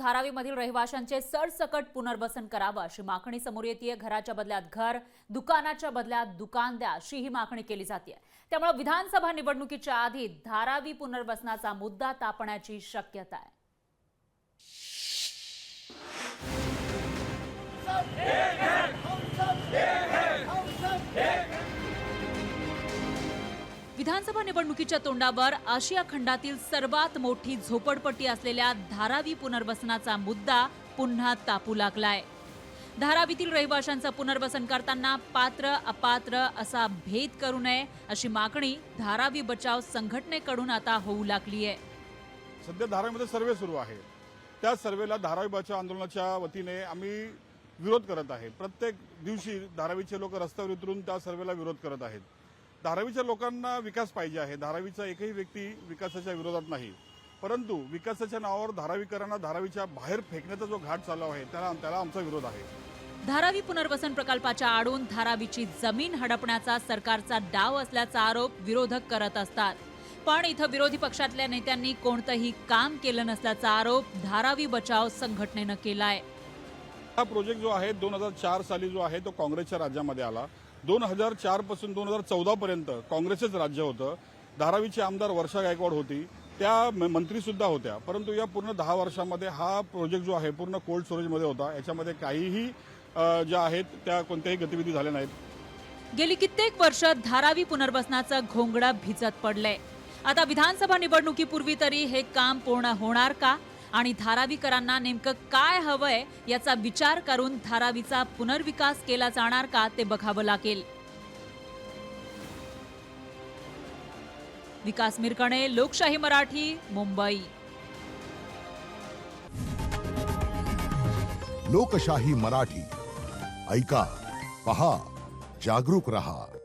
धारावीमधील रहिवाशांचे सरसकट पुनर्वसन करावं अशी मागणी समोर येते घराच्या बदल्यात घर दुकानाच्या बदल्यात दुकान द्या अशी ही मागणी केली जाते त्यामुळे विधानसभा निवडणुकीच्या आधी धारावी पुनर्वसनाचा मुद्दा तापण्याची शक्यता आहे. विधानसभा निवडणुकीच्या तोंडावर आशिया खंडातील सर्वात मोठी झोपडपट्टी असलेल्या धारावी पुनर्वसनाचा मुद्दा पुन्हा तापू लागलाय. धारावीतील रहिवाशांचं पुनर्वसन करताना पात्र अपात्र असा भेद करू नये अशी मागणी धारावी बचाव संघटनेकडून आता होऊ लागली आहे सध्या धारावीमध्ये सर्वे सुरू आहे. त्या सर्वेला धारावी बचाव आंदोलनाच्या वतीने आम्ही विरोध करत आहे. प्रत्येक दिवशी धारावीचे लोक रस्त्यावर उतरून त्या सर्वेला विरोध करत आहेत. धारावीच्या लोकांना विकास पाहिजे आहे. धारावीचा एकही व्यक्ती विकासाच्या विरोधात नाही. परंतु विकासाच्या नावावर धारावीकरांना धारावीच्या बाहेर फेकण्याचा जो घाट चालू आहे त्याला त्याला आमचा विरोध आहे. धारावी पुनर्वसन प्रकल्पाच्या आडून धारावीची जमीन हडपण्याचा सरकारचा डाव असल्याचा आरोप विरोधक करत असतात. पण इथं विरोधी पक्षातल्या नेत्यांनी कोणतंही काम केलं नसल्याचा आरोप धारावी बचाव संघटनेनं केलाय. हा प्रोजेक्ट जो आहे दोन हजार चार साली जो आहे तो काँग्रेसच्या राज्यामध्ये आला. दोन हजार चारपासून दोन हजार चौदा पर्यंत काँग्रेसच राज्य होतं. धारावीचे आमदार वर्षा गायकवाड होती. त्या मंत्रीसुद्धा होत्या. परंतु या पूर्ण दहा वर्षामध्ये हा प्रोजेक्ट जो आहे पूर्ण कोल्ड स्टोरेजमध्ये होता. याच्यामध्ये काहीही ज्या आहेत त्या कोणत्याही गतिविधी झाल्या नाहीत. गेली कित्येक वर्ष धारावी पुनर्वसनाचा घोंगडा भिजत पडलाय. आता विधानसभा निवडणुकीपूर्वी तरी हे काम पूर्ण होणार का? आणि धारावीकरांना नेमकं काय हवंय याचा विचार करून धारावीचा पुनर्विकास केला जाणार का ते बघावं लागेल. विकास मिरकणे लोकशाही मराठी मुंबई. लोकशाही मराठी. ऐका पहा जागरूक रहा.